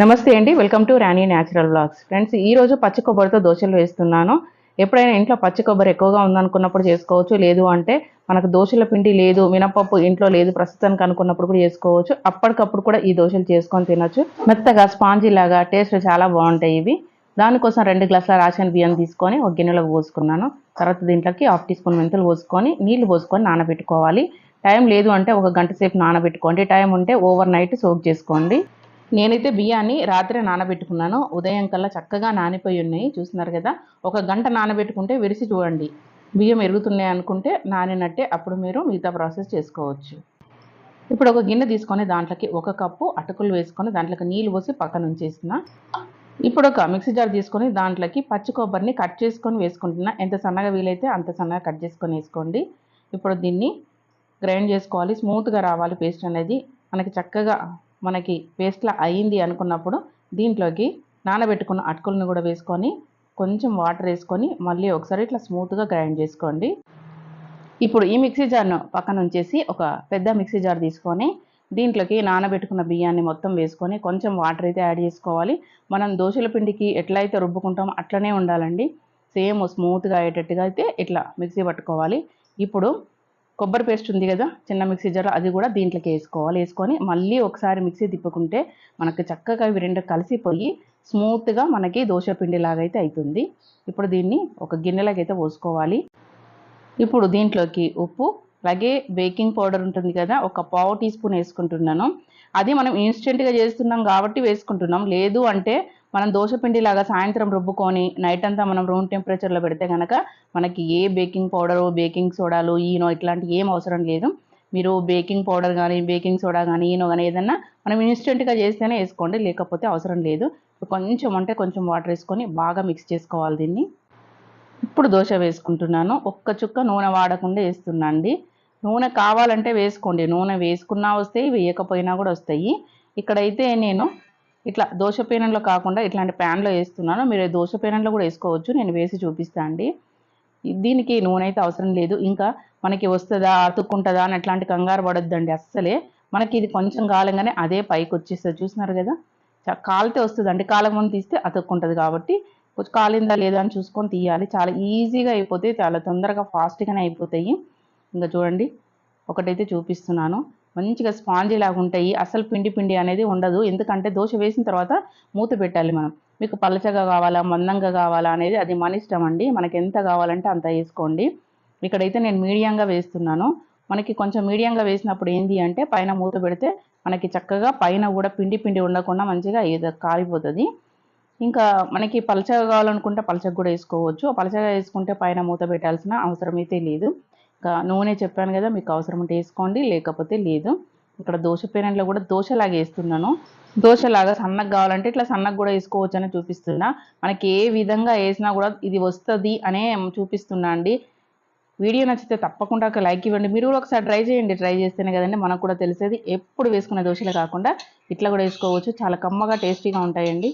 నమస్తే అండి welcome to Rani natural blogs friends ఈ రోజు పచ్చి కొబ్బరితో దోశలు వేస్తున్నాను. ఎప్పుడైనా ఇంట్లో పచ్చి కొబ్బరి ఎక్కువగా ఉందనుకున్నప్పుడు చేసుకోవచ్చు లేదు అంటే మనకు దోశల పిండి లేదు మినపప్పు ఇంట్లో లేదు ప్రస్తుతానికి అనుకున్నప్పుడు కూడా చేసుకోవచ్చు. అప్పటికప్పుడు కూడా ఈ దోశలు చేసుకొని తినొచ్చు. మెత్తగా స్పాంజీ లాగా టేస్ట్ చాలా బాగుంటాయి ఇవి. దానికోసం రెండు గ్లాసుల రాషన్ బియ్యం తీసుకొని ఒక గిన్నెలో పోసుకున్నాను. తర్వాత దీంట్లోకి హాఫ్ టీ స్పూన్ మెంతులు పోసుకొని నీళ్ళు పోసుకొని నానబెట్టుకోవాలి. టైం లేదు అంటే ఒక గంట సేపు నానబెట్టుకోండి. టైం ఉంటే ఓవర్ నైట్ సోక్ చేసుకోండి. నేనైతే బియ్యాన్ని రాత్రి నానబెట్టుకున్నాను. ఉదయం కల్లా చక్కగా నానిపోయి ఉన్నాయి. చూస్తున్నారు కదా ఒక గంట నానబెట్టుకుంటే విరిసి చూడండి. బియ్యం ఎరుగుతున్నాయి అనుకుంటే నానినట్టే అప్పుడు మీరు మిగతా ప్రాసెస్ చేసుకోవచ్చు. ఇప్పుడు ఒక గిన్నె తీసుకొని దాంట్లోకి ఒక కప్పు అటుకులు వేసుకొని దాంట్లోకి నీళ్ళు పోసి పక్కన ఉంచేసిన ఇప్పుడు ఒక మిక్సీ జార్ తీసుకొని దాంట్లోకి పచ్చి కొబ్బరిని కట్ చేసుకొని వేసుకుంటున్నా. ఎంత సన్నగా వీలైతే అంత సన్నగా కట్ చేసుకొని వేసుకోండి. ఇప్పుడు దీన్ని గ్రైండ్ చేసుకోవాలి. స్మూత్గా రావాలి పేస్ట్ అనేది. మనకి చక్కగా మనకి పేస్ట్లా అయ్యింది అనుకున్నప్పుడు దీంట్లోకి నానబెట్టుకున్న అటుకులను కూడా వేసుకొని కొంచెం వాటర్ వేసుకొని మళ్ళీ ఒకసారి ఇట్లా స్మూత్గా గ్రైండ్ చేసుకోండి. ఇప్పుడు ఈ మిక్సీ జార్ను పక్కన ఉంచేసి ఒక పెద్ద మిక్సీ జార్ తీసుకొని దీంట్లోకి నానబెట్టుకున్న బియ్యాన్ని మొత్తం వేసుకొని కొంచెం వాటర్ అయితే యాడ్ చేసుకోవాలి. మనం దోశల పిండికి ఎట్లయితే రుబ్బుకుంటామో అట్లనే ఉండాలండి. సేమ్ స్మూత్గా అయ్యేటట్టుగా అయితే ఇట్లా మిక్సీ పట్టుకోవాలి. ఇప్పుడు కొబ్బరి పేస్ట్ ఉంది కదా చిన్న మిక్సీ జార్ అది కూడా దీంట్లోకి వేసుకోవాలి. వేసుకొని మళ్ళీ ఒకసారి మిక్సీ తిప్పుకుంటే మనకి చక్కగా ఇవి రెండు కలిసిపోయి స్మూత్గా మనకి దోశ పిండి లాగా అయితే అవుతుంది ఇప్పుడు దీన్ని ఒక గిన్నెలోకి అయితే పోసుకోవాలి. ఇప్పుడు దీంట్లోకి ఉప్పు అలాగే బేకింగ్ పౌడర్ ఉంటుంది కదా ఒక పావు టీ స్పూన్ వేసుకుంటున్నాను. అది మనం ఇన్స్టెంట్గా చేస్తున్నాం కాబట్టి వేసుకుంటున్నాం. లేదు అంటే మనం దోశ పిండి లాగా సాయంత్రం రుబ్బుకొని నైట్ అంతా మనం రూమ్ టెంపరేచర్లో పెడితే కనుక మనకి ఏ బేకింగ్ పౌడరు బేకింగ్ సోడాలు ఈనో ఇట్లాంటివి ఏం అవసరం లేదు. మీరు బేకింగ్ పౌడర్ కానీ బేకింగ్ సోడా కానీ ఈనో కానీ ఏదన్నా మనం ఇన్స్టెంట్గా చేస్తేనే వేసుకోండి. లేకపోతే అవసరం లేదు. కొంచెం అంటే కొంచెం వాటర్ వేసుకొని బాగా మిక్స్ చేసుకోవాలి దీన్ని. ఇప్పుడు దోశ వేసుకుంటున్నాను. ఒక్క చుక్క నూనె వాడకుండా వేస్తున్నా అండి. నూనె కావాలంటే వేసుకోండి. నూనె వేసుకున్నా వస్తాయి వేయకపోయినా కూడా వస్తాయి. ఇక్కడైతే నేను ఇట్లా దోశ పేనంలో కాకుండా ఇట్లాంటి ప్యాన్లో వేస్తున్నాను. మీరు దోశ పేనంలో కూడా వేసుకోవచ్చు. నేను వేసి చూపిస్తా అండి. దీనికి నూనె అయితే అవసరం లేదు. ఇంకా మనకి వస్తుందా అతుక్కుంటుందా అని అట్లాంటి కంగారు పడొద్దండి అస్సలే. మనకి ఇది కొంచెం కాలంగానే అదే పైకి వచ్చేస్తుంది. చూస్తున్నారు కదా? చ- కాలితే వస్తుందండి. కాలం ముందు తీస్తే అతుక్కుంటుంది కాబట్టి కొంచెం కాలిందా లేదా అని చూసుకొని తీయాలి. చాలా ఈజీగా అయిపోతాయి. చాలా తొందరగా ఫాస్ట్గానే అయిపోతాయి. ఇంకా చూడండి. ఒకటైతే చూపిస్తున్నాను. మంచిగా స్పాంజీ లాగా ఉంటాయి. అసలు పిండి పిండి అనేది ఉండదు. ఎందుకంటే దోశ వేసిన తర్వాత మూత పెట్టాలి మనం. మీకు పలచగా కావాలా మందంగా కావాలా అనేది అది మన ఇష్టం అండి. మనకి ఎంత కావాలంటే అంత వేసుకోండి. ఇక్కడైతే నేను మీడియంగా వేస్తున్నాను. మనకి కొంచెం మీడియంగా వేసినప్పుడు ఏంది అంటే పైన మూత పెడితే మనకి చక్కగా పైన కూడా పిండి పిండి ఉండకుండా మంచిగా ఏదో కాలిపోతుంది ఇంకా మనకి పలచగా కావాలనుకుంటే పలచగా కూడా వేసుకోవచ్చు. పలచగా వేసుకుంటే పైన మూత పెట్టాల్సిన అవసరం అయితే లేదు. నూనె చెప్పాను కదా మీకు అవసరం ఉంటే వేసుకోండి లేకపోతే లేదు. ఇక్కడ దోశ పేనంలో కూడా దోశలాగా వేస్తున్నాను. దోశలాగా సన్నగా కావాలంటే ఇట్లా సన్నగా కూడా వేసుకోవచ్చు అని చూపిస్తున్నా. మనకి ఏ విధంగా వేసినా కూడా ఇది వస్తుంది అనే చూపిస్తున్నా అండి. వీడియో నచ్చితే తప్పకుండా ఒక లైక్ ఇవ్వండి. మీరు కూడా ఒకసారి ట్రై చేయండి. ట్రై చేస్తేనే కదండి మనకు కూడా తెలిసేది ఎప్పుడు వేసుకునే దోశలే కాకుండా ఇట్లా కూడా వేసుకోవచ్చు. చాలా కమ్మగా టేస్టీగా ఉంటాయండి.